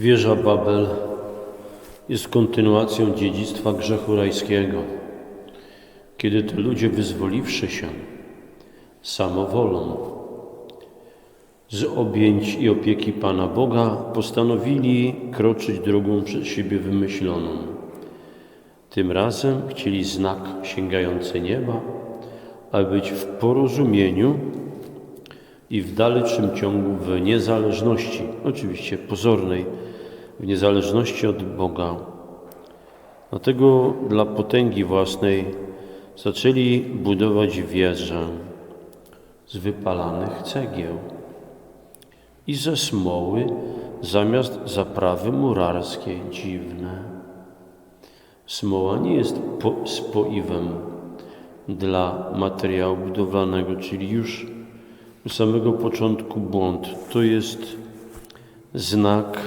Wieża Babel jest kontynuacją dziedzictwa grzechu rajskiego, kiedy to ludzie wyzwoliwszy się samowolą z objęć i opieki Pana Boga, postanowili kroczyć drogą przez siebie wymyśloną. Tym razem chcieli znak sięgający nieba, aby być w porozumieniu i w dalszym ciągu w niezależności, oczywiście pozornej, w niezależności od Boga. Dlatego dla potęgi własnej zaczęli budować wieże z wypalanych cegieł i ze smoły zamiast zaprawy murarskiej. Dziwne. Smoła nie jest po, spoiwem dla materiału budowlanego, czyli już samego początku błąd. To jest znak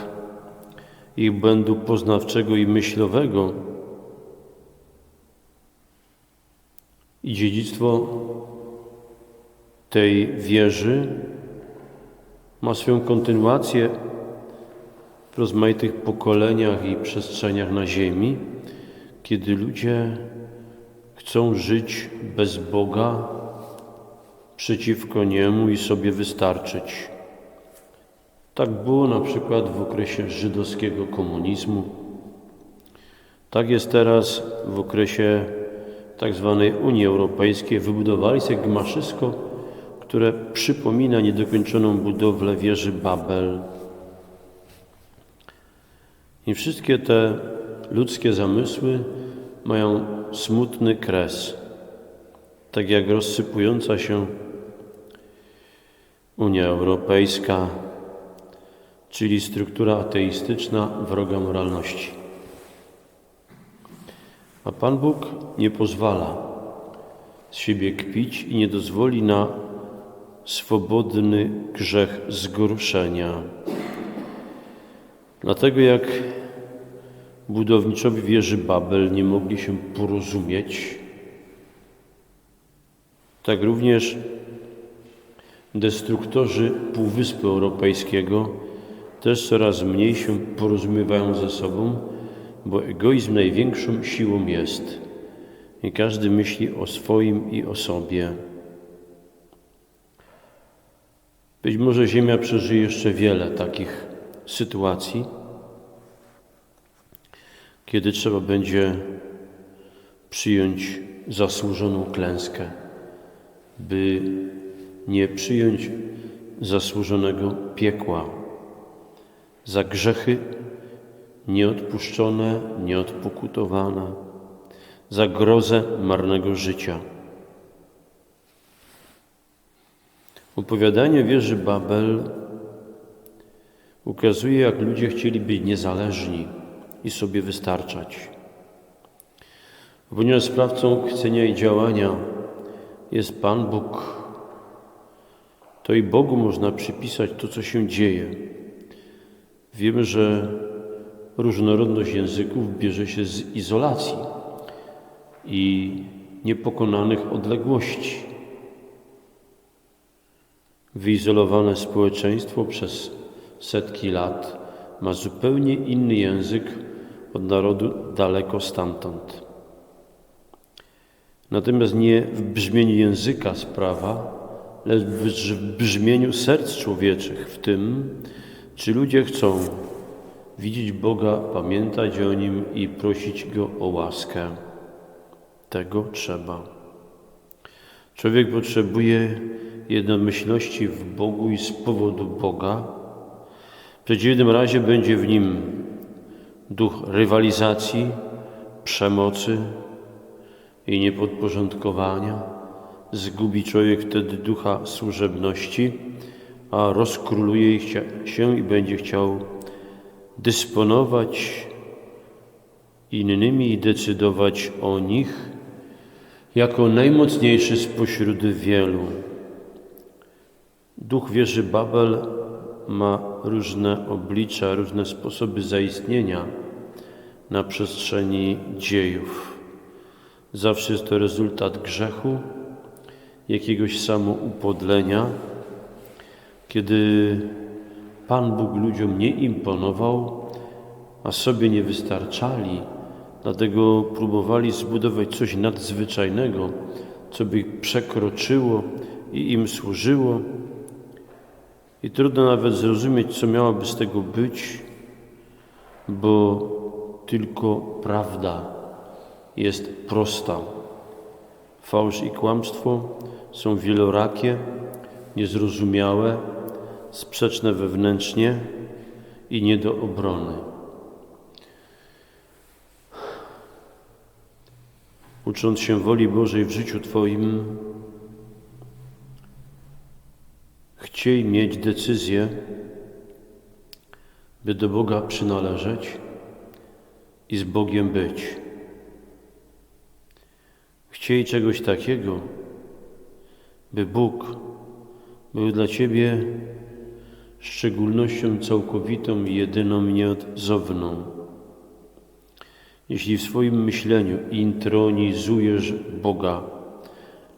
ich błędu poznawczego i myślowego i dziedzictwo tej wieży ma swoją kontynuację w rozmaitych pokoleniach i przestrzeniach na ziemi, kiedy ludzie chcą żyć bez Boga, przeciwko Niemu i sobie wystarczyć. Tak było na przykład w okresie żydowskiego komunizmu. Tak jest teraz w okresie tak zwanej Unii Europejskiej. Wybudowali sobie gmaszysko, które przypomina niedokończoną budowlę wieży Babel. I wszystkie te ludzkie zamysły mają smutny kres, tak jak rozsypująca się Unia Europejska, czyli struktura ateistyczna wroga moralności. A Pan Bóg nie pozwala z siebie kpić i nie dozwoli na swobodny grzech zgorszenia. Dlatego jak budowniczowie wieży Babel nie mogli się porozumieć, tak również destruktorzy Półwyspu Europejskiego też coraz mniej się porozumiewają ze sobą, bo egoizm największą siłą jest i każdy myśli o swoim i o sobie. Być może Ziemia przeżyje jeszcze wiele takich sytuacji, kiedy trzeba będzie przyjąć zasłużoną klęskę, by nie przyjąć zasłużonego piekła za grzechy nieodpuszczone, nieodpokutowane, za grozę marnego życia. Opowiadanie wieży Babel ukazuje, jak ludzie chcieli być niezależni i sobie wystarczać. Ponieważ sprawcą chcenia i działania jest Pan Bóg, to i Bogu można przypisać to, co się dzieje. Wiemy, że różnorodność języków bierze się z izolacji i niepokonanych odległości. Wyizolowane społeczeństwo przez setki lat ma zupełnie inny język od narodu daleko stamtąd. Natomiast nie w brzmieniu języka sprawa, lecz w brzmieniu serc człowieczych, w tym, czy ludzie chcą widzieć Boga, pamiętać o Nim i prosić Go o łaskę. Tego trzeba. Człowiek potrzebuje jednomyślności w Bogu i z powodu Boga. W przeciwnym razie będzie w nim duch rywalizacji, przemocy i niepodporządkowania. Zgubi człowiek wtedy ducha służebności, a rozkróluje się i będzie chciał dysponować innymi i decydować o nich jako najmocniejszy spośród wielu. Duch wieży Babel ma różne oblicza, różne sposoby zaistnienia na przestrzeni dziejów. Zawsze jest to rezultat grzechu, jakiegoś samoupodlenia, kiedy Pan Bóg ludziom nie imponował, a sobie nie wystarczali, dlatego próbowali zbudować coś nadzwyczajnego, co by ich przekroczyło i im służyło. I trudno nawet zrozumieć, co miałoby z tego być, bo tylko prawda jest prosta. Fałsz i kłamstwo są wielorakie, niezrozumiałe, sprzeczne wewnętrznie i nie do obrony. Ucząc się woli Bożej w życiu Twoim, chciej mieć decyzję, by do Boga przynależeć i z Bogiem być. Chciej czegoś takiego, by Bóg był dla Ciebie szczególnością całkowitą i jedyną nieodzowną. Jeśli w swoim myśleniu intronizujesz Boga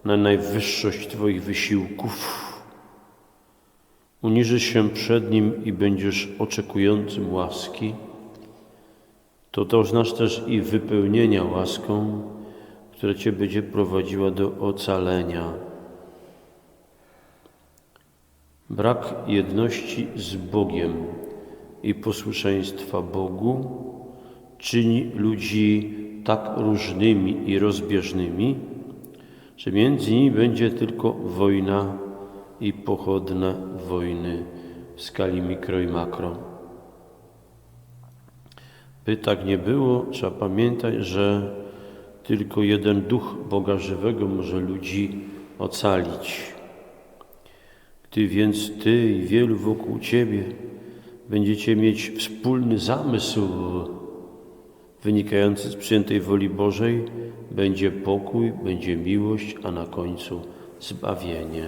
na najwyższość Twoich wysiłków, uniżysz się przed Nim i będziesz oczekującym łaski, to doznasz też i wypełnienia łaską, która Cię będzie prowadziła do ocalenia. Brak jedności z Bogiem i posłuszeństwa Bogu czyni ludzi tak różnymi i rozbieżnymi, że między nimi będzie tylko wojna i pochodne wojny w skali mikro i makro. By tak nie było, trzeba pamiętać, że tylko jeden duch Boga żywego może ludzi ocalić. Gdy więc Ty i wielu wokół Ciebie będziecie mieć wspólny zamysł wynikający z przyjętej woli Bożej, będzie pokój, będzie miłość, a na końcu zbawienie.